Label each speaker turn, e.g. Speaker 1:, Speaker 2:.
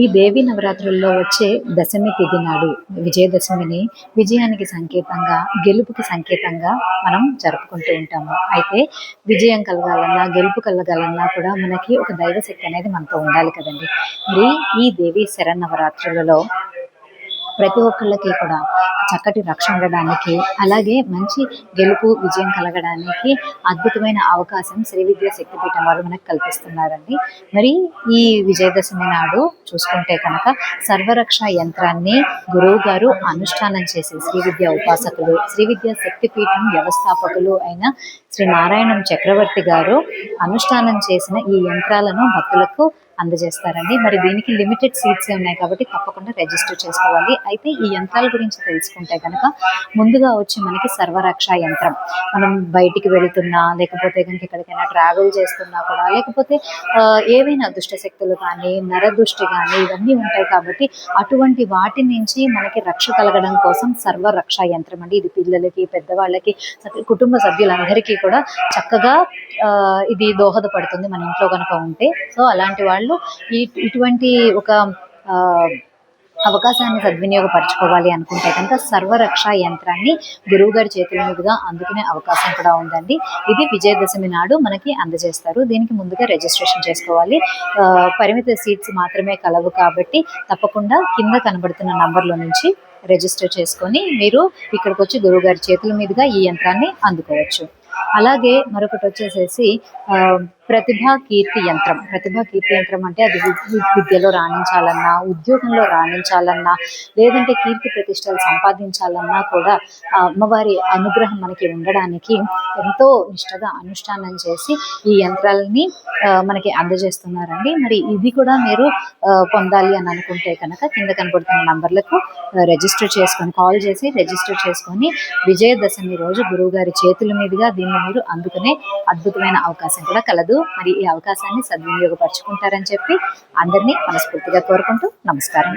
Speaker 1: ఈ దేవి నవరాత్రుల్లో వచ్చే దశమి తిథి నాడు విజయదశమిని విజయానికి సంకేతంగా గెలుపుకి సంకేతంగా మనం జరుపుకుంటూ ఉంటాము. అయితే విజయం కలగాలన్నా గెలుపు కలగాలన్నా కూడా మనకి ఒక దైవశక్తి అనేది మనతో ఉండాలి కదండి. మరి ఈ దేవి శరన్నవరాత్రులలో ప్రతి ఒక్కళ్ళకి కూడా చక్కటి రక్షణ ఉండడానికి అలాగే మంచి గెలుపు విజయం కలగడానికి అద్భుతమైన అవకాశం శ్రీ విద్యా శక్తిపీఠం వారు మనకు కల్పిస్తున్నారండి. మరి ఈ విజయదశమి నాడు చూసుకుంటే కనుక సర్వరక్ష యంత్రాన్ని గురువు గారు అనుష్ఠానం చేసి శ్రీ విద్యా ఉపాసకులు శ్రీ విద్యా శక్తిపీఠం వ్యవస్థాపకులు అయిన శ్రీ నారాయణం చక్రవర్తి గారు అనుష్ఠానం చేసిన ఈ యంత్రాలను భక్తులకు అందజేస్తారండి. మరి దీనికి లిమిటెడ్ సీట్స్ ఉన్నాయి కాబట్టి తప్పకుండా రిజిస్టర్ చేసుకోవాలి. అయితే ఈ యంత్రాల గురించి తెలుసుకుంటే కనుక ముందుగా వచ్చి మనకి సర్వరక్ష యంత్రం. మనం బయటికి వెళుతున్నా లేకపోతే కనుక ఎక్కడికైనా ట్రావెల్ చేస్తున్నా కూడా లేకపోతే ఏవైనా దుష్ట శక్తులు కానీ నరదృష్టి కానీ ఇవన్నీ ఉంటాయి కాబట్టి అటువంటి వాటి నుంచి మనకి రక్ష కలగడం కోసం సర్వరక్ష యంత్రం అండి. ఇది పిల్లలకి పెద్దవాళ్ళకి కుటుంబ సభ్యులందరికీ కూడా చక్కగా ఆ, ఇది దోహదపడుతుంది మన ఇంట్లో కనుక ఉంటే. సో అలాంటి వాళ్ళు ఈ ఇటువంటి ఒక అవకాశాన్ని సద్వినియోగపరచుకోవాలి అనుకుంటే కనుక సర్వరక్ష యంత్రాన్ని గురువుగారి చేతుల మీదుగా అందుకునే అవకాశం కూడా ఉందండి. ఇది విజయదశమి నాడు మనకి అందజేస్తారు. దీనికి ముందుగా రిజిస్ట్రేషన్ చేసుకోవాలి. పరిమిత సీట్స్ మాత్రమే కలవు కాబట్టి తప్పకుండా కింద కనబడుతున్న నంబర్లో నుంచి రిజిస్టర్ చేసుకొని మీరు ఇక్కడికి వచ్చి గురువు గారి చేతుల మీదుగా ఈ యంత్రాన్ని అందుకోవచ్చు. అలాగే మరొకటి వచ్చేసేసి ప్రతిభా కీర్తి యంత్రం. ప్రతిభా కీర్తి యంత్రం అంటే అది విద్యలో రాణించాలన్నా ఉద్యోగంలో రాణించాలన్నా లేదంటే కీర్తి ప్రతిష్టలు సంపాదించాలన్నా కూడా అమ్మవారి అనుగ్రహం మనకి ఉండడానికి ఎంతో నిష్టగా అనుష్ఠానం చేసి ఈ యంత్రాలని మనకి అందజేస్తున్నారండి. మరి ఇది కూడా మీరు పొందాలి అని అనుకుంటే కనుక కింద కనబడుతున్న నంబర్లకు రిజిస్టర్ చేసుకొని కాల్ చేసి రిజిస్టర్ చేసుకొని విజయదశమి రోజు గురువు గారి చేతుల మీదుగా దీన్ని మీరు అందుకునే అద్భుతమైన అవకాశం కూడా కలదు. మరి ఈ అవకాశాన్ని సద్వినియోగపరచుకుంటారని చెప్పి అందరినీ మనస్ఫూర్తిగా కోరుకుంటూ నమస్కారం.